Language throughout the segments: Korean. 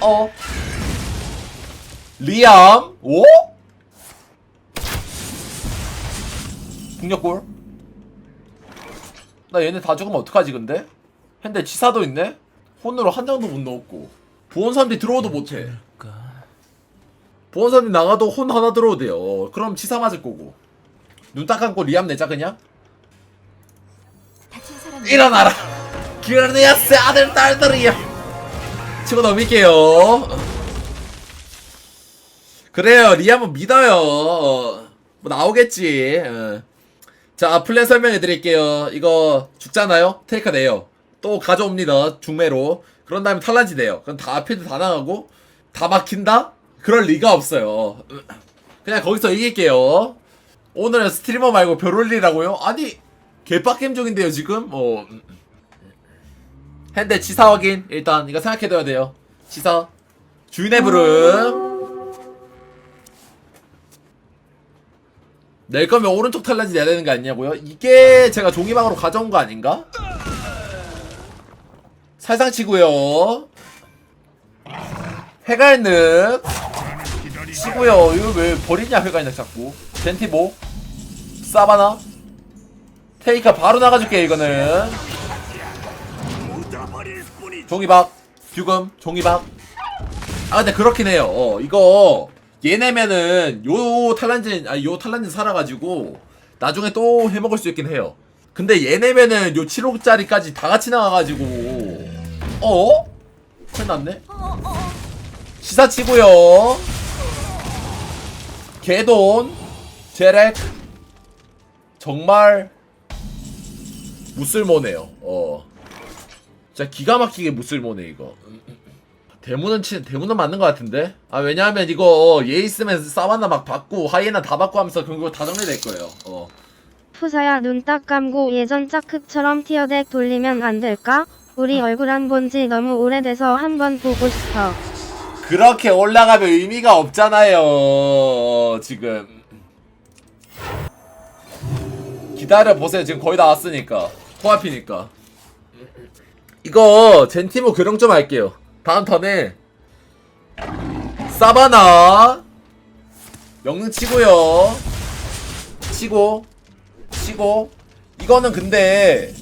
어. 리암? 오? 북녘골? 나 얘네 다 죽으면 어떡하지 근데? 근데 치사도 있네? 혼으로 한 장도 못 넣었고. 보온삼디 들어오도 못해. 보온삼디 나가도 혼 하나 들어오도 돼요. 어, 그럼 치사 맞을 거고. 눈 딱 감고 리암 내자 그냥. 다친 사람 일어나라. 기르니아스 아들 딸들이야 치고 넘길게요. 그래요. 리암은 믿어요. 어, 뭐 나오겠지. 어. 자 플랜 설명해 드릴게요. 이거 죽잖아요? 테이크 내요. 또 가져옵니다. 중매로. 그런 다음에 탈란지 돼요. 그럼 다 필드 다 나가고 다 막힌다? 그럴 리가 없어요. 그냥 거기서 이길게요. 오늘은 스트리머 말고 별올리라고요? 아니 개빡겜 중인데요 지금? 어 핸데 치사 확인. 일단 이거 생각해둬야 돼요. 치사. 주인의 부름. 낼 거면 오른쪽 탈란지 내야 되는 거 아니냐고요? 이게 제가 종이방으로 가져온 거 아닌가? 살상 치고요. 회갈늑 치고요. 이거 왜 버리냐 회갈늑 자꾸. 젠티보. 사바나. 테이카 바로 나가줄게 이거는 종이박 뷰금 종이박. 아 근데 그렇긴 해요. 어 이거 얘네면은 요 탈란진 아니 요 탈란진 살아가지고 나중에 또 해먹을 수 있긴 해요. 근데 얘네면은 요 7호짜리까지 다 같이 나가가지고. 어? 큰일 났네. 어, 어, 어. 시사 치고요. 개돈 제렉. 정말 무쓸모네요. 어 진짜 기가 막히게 무쓸모네 이거. 대문은 치 대문은 맞는 것 같은데? 아 왜냐하면 이거 얘 있으면 사바나 막 받고 하이에나 다 받고 하면서 그거 다 정리될 거예요. 어. 푸사야 눈 딱 감고 예전 짝흑처럼 티어덱 돌리면 안 될까? 우리 얼굴 안 본 지 너무 오래돼서 한번 보고 싶어. 그렇게 올라가면 의미가 없잖아요 지금. 기다려 보세요. 지금 거의 다 왔으니까. 코앞이니까 이거 젠티모 교령 좀 할게요. 다음 턴에. 사바나. 영능 치고요. 치고. 치고. 이거는 근데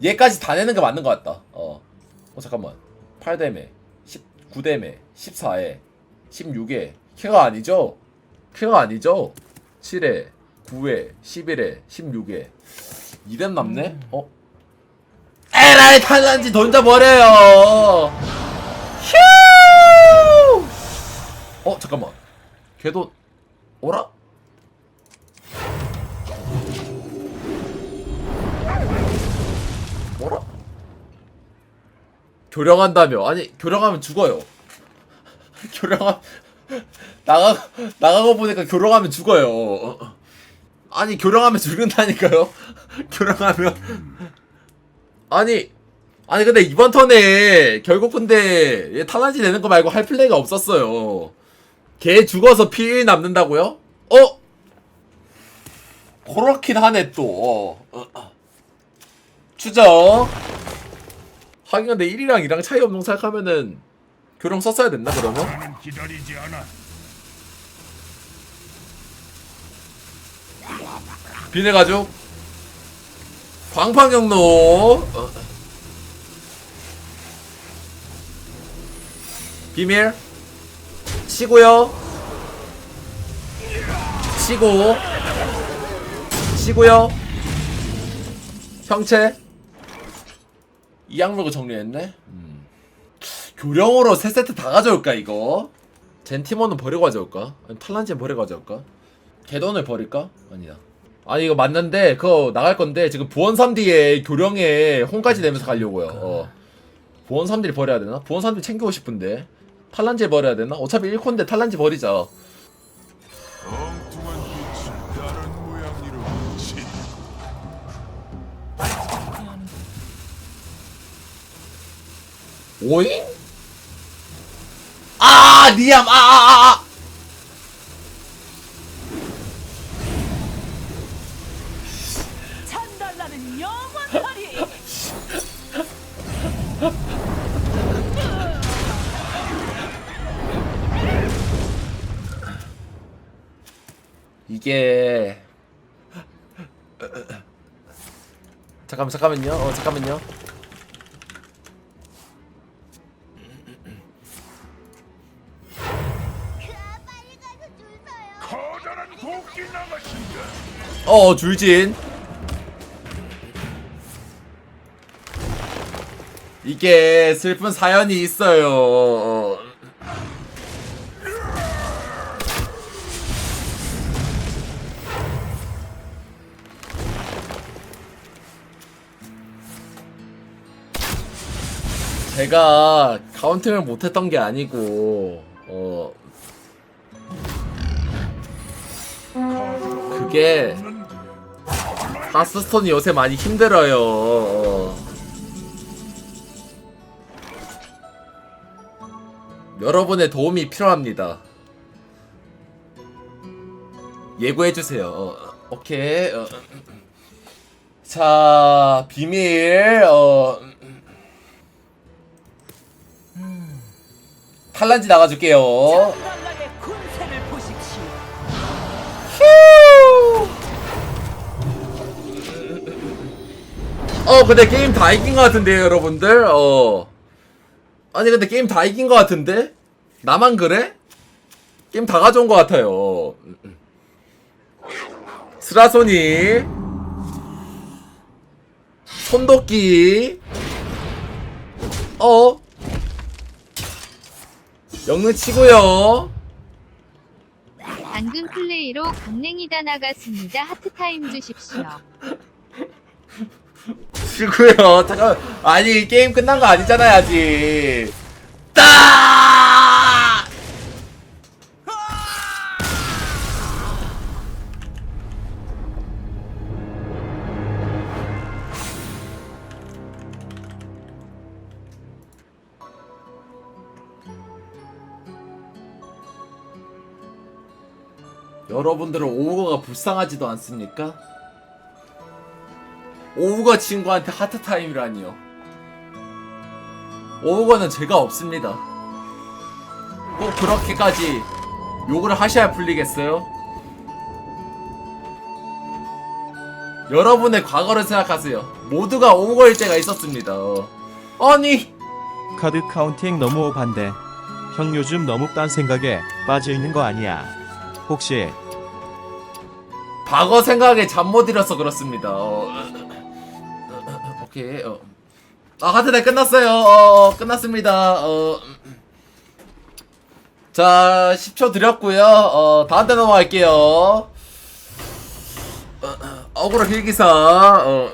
얘까지 다 내는 게 맞는 것 같다. 어, 어 잠깐만. 8대매 19대매 14에 16에 큐가 아니죠? 큐가 아니죠? 7에 9에 11에 16에 2대 남네? 어? 에라이 탈란지 던져버려요 휴! 어 잠깐만 걔도 오라? 뭐라? 교령한다며 아니 교령하면 죽어요 교령하 나가 나가고 보니까 교령하면 죽어요 아니 교령하면 죽는다니까요 교령하면 아니 아니 근데 이번 턴에 결국 근데 얘 탈란지 내는 거 말고 할 플레이가 없었어요 걔 죽어서 피 남는다고요? 어? 그렇긴 하네 또 어, 어, 어. 추적 하긴 근데 1이랑 2랑 차이 없는 거 생각하면은 교령 썼어야 됐나 그러면? 비늘 가죽 광판 경로. 어. 비밀. 치고요. 치고. 치고요. 형체. 이 악물고 정리했네? 음. 교령으로 세 세트 다 가져올까 이거? 젠티모는 버리고 가져올까? 아니 탈란지는 버리고 가져올까? 개돈을 버릴까? 아니다 아니 이거 맞는데 그거 나갈 건데 지금 부원 3D에 교령에 홍까지 내면서 가려고요 어. 부원 3D를 버려야 되나? 부원 3D 챙기고 싶은데 탈란지 버려야 되나? 어차피 1콘데 탈란지 버리자 엉뚱한 빛이 다른 모양이로 지. 오잉? 아 리암 아아아 아, 영원하리. 이게 잠깐만 잠깐만요. 어 잠깐만요. 어 줄진. 이게 슬픈 사연이 있어요. 어. 제가 카운팅을 못했던 게 아니고 어 그게 하스스톤이 요새 많이 힘들어요. 여러분의 도움이 필요합니다. 예고해주세요. 어, 오케이. 어. 자, 비밀. 어. 탈란지 나가줄게요. 어 근데 게임 다 이긴 것 같은데요 여러분들 어 아니 근데 게임 다 이긴 것 같은데 나만 그래? 게임 다 가져온 것 같아요 스라소니 손도끼 어 영능 치고요 방금 플레이로 강냉이다 나갔습니다. 하트타임 주십시오. 치고요. 잠깐 아니 게임 끝난 거 아니잖아요 아직. 따! 여러분들은 오우거가 불쌍하지도 않습니까? 오우거 친구한테 하트타임이라니요. 오우거는 죄가 없습니다. 꼭 그렇게까지 욕을 하셔야 풀리겠어요? 여러분의 과거를 생각하세요. 모두가 오우거일 때가 있었습니다. 어. 아니, 카드 카운팅 너무 오반데 형 요즘 너무 딴 생각에 빠져 있는 거 아니야? 혹시 과거 생각에 잠못 잃어서 그렇습니다. 어. 오케이. 어. 아 하트네 끝났어요. 어, 끝났습니다. 어. 자 10초 드렸고요. 어, 다음 때 넘어갈게요. 어, 억울한 필기사. 어.